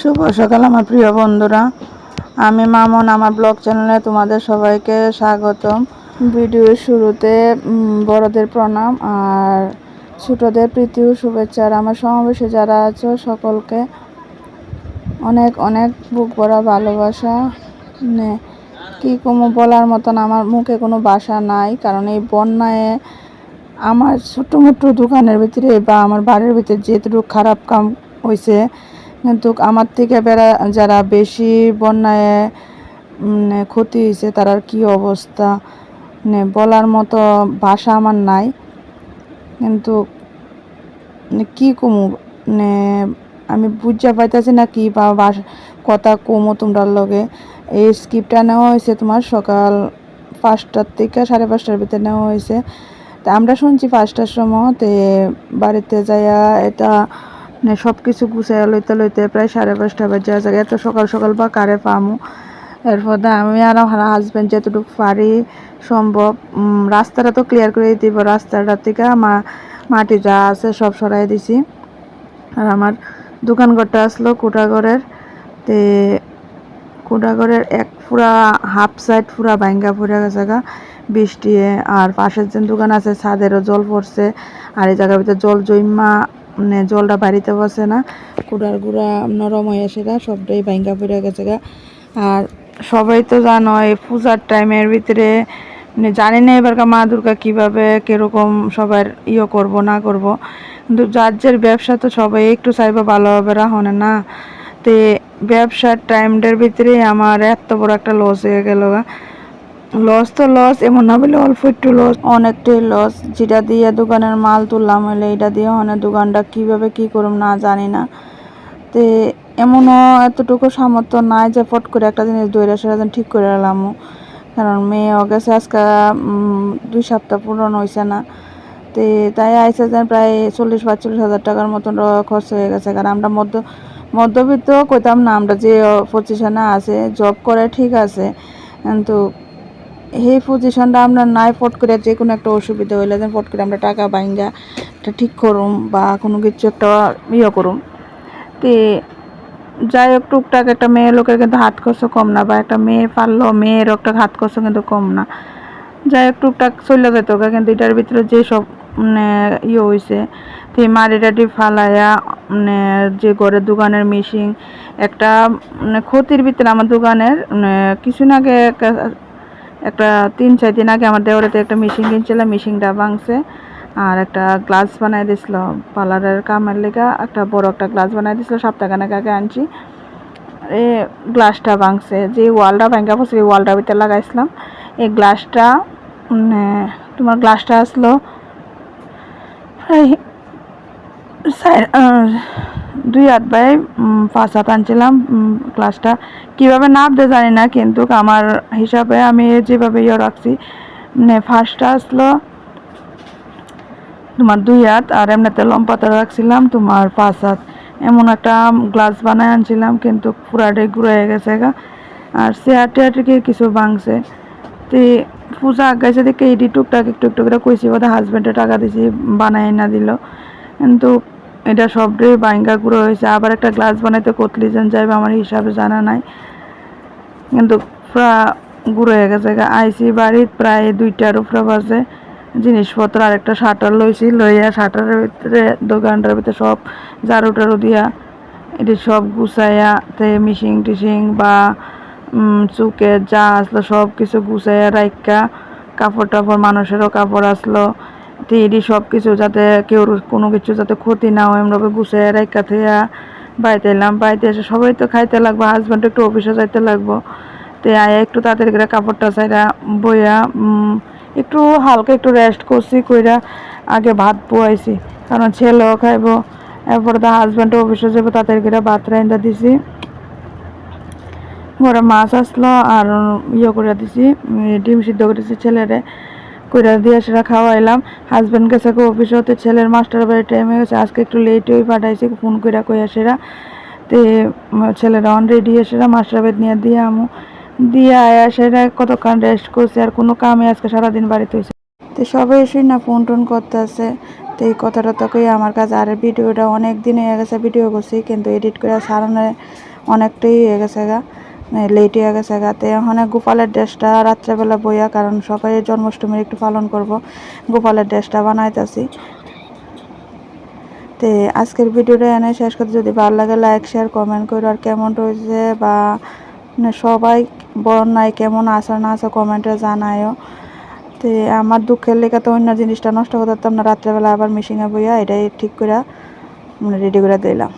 শুভ সকাল আমার প্রিয় বন্ধুরা। আমি মামন, আমার ব্লগ চ্যানেলে তোমাদের সবাইকে স্বাগতম। ভিডিওর শুরুতে বড়দের প্রণাম আর ছোটদের প্রীতি ও শুভেচ্ছা। আর আমার সমাবেশে যারা আছো সকলকে অনেক অনেক বুক ভরা ভালোবাসা। নে, কি কোনো বলার মতন আমার মুখে কোনো বাসা নাই, কারণ এই বন্যায় আমার ছোটো মোটো দোকানের ভিতরে বা আমার বাড়ির ভিতরে যেটুকু খারাপ কাম হয়েছে কিন্তু আমার থেকে বেড়া, যারা বেশি বন্যায় ক্ষতি হয়েছে, তারার কি অবস্থা? মানে বলার মতো ভাষা আমার নাই। কিন্তু মানে কি কমু? মানে আমি বুঝা পাইতেছি না কি বা কথা কমু তোমরার লগে। এই স্ক্রিপ্টটা নেওয়া হয়েছে তোমার সকাল পাঁচটার থেকে সাড়ে পাঁচটার ভিতরে নেওয়া হয়েছে। তা আমরা শুনছি পাঁচটার সময়, তে বাড়িতে যাইয়া এটা মানে সব কিছু গুছাইয়া লইতে লইতে প্রায় সাড়ে পাঁচটা বাজে যায় এত সকাল সকাল বা কারে পামু? এরপর আমি আর আমার হাজব্যান্ড যতটুকু পারি সম্ভব রাস্তাটা তো ক্লিয়ার করে দিব। রাস্তাটা থেকে মা মাটি যা আছে সব সরাই দিছি। আর আমার দোকান ঘরটা আসলো কুটাগড়ের তে কুটাগড়ের এক পুরা হাফ সাইড পুরা ভাঙ্গা পুরা গেছে গা। বৃষ্টি আর পাশের যে দোকান আছে ছাদেরও জল পড়ছে। আর এই জায়গার ভিতরে জল জইমা মানে জলটা বাড়িতে বসে না। কুড়ার গুড়া নরম হয়ে আসে সেটা সবটাই ভাঙ্গা পড়ে গেছে গা। আর সবাই তো জানো, এই পূজার টাইমের ভিতরে মানে জানি না এবারকার মা দুর্গা কীভাবে, কীরকম সবার ইয়ে করব, না করব। কিন্তু যার যার ব্যবসা তো সবাই একটু চাইব ভালোভাবে রাখনে না। তে ব্যবসার টাইমটার ভিতরে আমার এত বড় একটা লস হয়ে গেল লস তো লস এমন না বলে অল্প একটু লস অনেকটাই লস যেটা দিয়ে দোকানের মাল তুললাম, হলে এটা দিয়ে অনেক দোকানটা কীভাবে কি করুম না জানি না। তে এমনও এতটুকু সামর্থ্য নাই যে ফট করে একটা জিনিস দইরা সেটা ঠিক করে এলাম কারণ মেয়ে গেছে আজকে দুই সপ্তাহ পূরণ হয়েছে না। তে তাই আইসে যেন প্রায় চল্লিশ পাঁচচল্লিশ হাজার টাকার মতন খরচ হয়ে গেছে। কারণ আমরা মধ্য মধ্যবিত্ত কইতাম না, আমরা যে পজিশনে আছে জব করে ঠিক আছে। কিন্তু এই পজিশনটা আমরা নাই ফট করে, যে কোনো একটা অসুবিধা হইলে যেন ফট করে আমরা টাকা বাইঙ্গা এটা ঠিক করুম বা কোনো কিছু একটা ইয়ে করুম। তে যাই হোক, টুকটাক একটা মেয়ে লোকের কিন্তু হাত খরচ কম না বা একটা মেয়ে পারল মেয়ের একটা হাত খরচ কিন্তু কম না। যাই হোক, টুকটাক চলে যেত কিন্তু এটার ভিতরে যে সব মানে ইয়ে হয়েছে তো মারি টাটি ফালাইয়া মানে যে ঘরের দোকানের মেশিন একটা মানে ক্ষতির ভিতরে আমার দোকানের মানে কিছুদিন আগে একটা- তিন, চার দিন আগে আমার দেওয়ারেতে একটা মেশিন কিনছিলাম মেশিনটা ভাঙছে। আর একটা গ্লাস বানাই দিছিল পার্লারের কামের লেগা একটা বড় একটা গ্লাস বানাই দিছিল সপ্তাহখানেক আগে আনছি। এ গ্লাসটা ভাঙছে, যে ওয়ালটা ভাঙ্গা পড়ছে এই ওয়ালটার ভিতরে লাগাইছিলাম। এই গ্লাসটা মানে তোমার গ্লাসটা আসলো প্রায় দুই হাত উম, পাঁচ হাত আনছিলাম উম, গ্লাসটা কীভাবে নাপ দিয়ে জানি না কিন্তু আমার হিসাবে আমি যেভাবে ইয়ে রাখছি মানে ফার্স্টটা আসলো তোমার দুই হাত আর এমনিতে লম্পাতে রাখছিলাম তোমার পাঁচ হাত। এমন একটা গ্লাস বানায় আনছিলাম কিন্তু পুরাটাই ঘুরে গেছে গা। আর চেয়ার টেয়ার থেকে কিছু ভাঙছে। তে পূজা আগাইছে দেখে এটি টুকটাক একটু একটু করে কইছি বোধ হাজব্যান্ডে টাকা দিছি বানাই না দিল। কিন্তু এটা সবটাই বাইঙ্গা গুঁড়ো হয়েছে। আবার একটা গ্লাস বানাইতে কতলি জন যাইবে আমার হিসাবে জানা নাই। কিন্তু পুরা গুঁড়ো হয়ে গেছে। আইসি বাড়ির প্রায় দুইটার উপরে বাজে জিনিসপত্র। আর একটা শাটার লইছি, লইয়া শাটারের ভিতরে, দোকানটার ভিতরে সব ঝাড়ু টাড়ু দিয়া এটি সব গুছাইয়া তে মিশিং টিশিং বা চুকে যা আসলো সব কিছু গুছাইয়া রাইকা কাপড় টাপড় মানুষেরও কাপড় আসলো। তো এটি সব কিছু যাতে কেউ কোনো কিছু যাতে ক্ষতি না হয়, আমরা গুছাইয়া রাইকা থইয়া বাড়িতে এলাম। বাড়িতে এসে সবাই তো খাইতে লাগবো হাজব্যান্ড একটু অফিসে যাইতে লাগবো। তে আয়া একটু তাড়াতাড়ি করে কাপড়টা চাইরা বইয়া একটু হালকা একটু রেস্ট করছি, কইরা আগে ভাত পোয়াইছি। কারণ ছেলেও খাইবো, এরপরে তো হাজব্যান্ড অফিসে যাব তাড়াতাড়ি করে ভাত রাইন্দা দিছি। ঘরে মাছ আসলো, আর ইয়ে করে দিছি ডিম সিদ্ধ করেছি ছেলেরে। কইরা দিয়ে সেটা খাওয়াইলাম। হাজব্যান্ড গেছে অফিস হতে ছেলের মাস্টার বাড়ি টাইম হয়ে গেছে। আজকে একটু লেট হয়ে পাঠাইছি ফোন কইরা কইয়া সেরা। তে ছেলেরা অন রেডি সেরা মাস্টার বাড়ি নিয়ে দিয়ে আমু। দিয়ে আয়া সেটা কতক্ষণ রেস্ট করছে, আর কোনো কামে আজকে সারাদিন বাড়িতে হয়েছে তো সবাই এসে না ফোন টোন করতে আছে তো তো এই কথাটা তো কই আমার কাছে, আর ভিডিওটা অনেক দিন হয়ে গেছে ভিডিও করছি, কিন্তু এডিট করে সারানো অনেকটাই হয়ে গেছে গা। লেট হয়ে গেছে গা ওখানে গোপালের ড্রেসটা রাত্রেবেলা বইয়া, কারণ সবাই জন্মাষ্টমীর একটু পালন করব, গোপালের ড্রেসটা বানাইতেছি। তে আজকের ভিডিওটা এনে শেষ করতে, যদি ভালো লাগে লাইক, শেয়ার, কমেন্ট করো। আর কেমন রয়েছে বা মানে সবাই বন্যায় কেমন আসা না আসা কমেন্টে জানায়ও। তো আমার দুঃখের লেগে তো অন্য জিনিসটা নষ্ট করতে পারতাম না। রাত্রেবেলা আবার মেশিনে বইয়া এটাই ঠিক করে মানে রেডি করে দিলাম।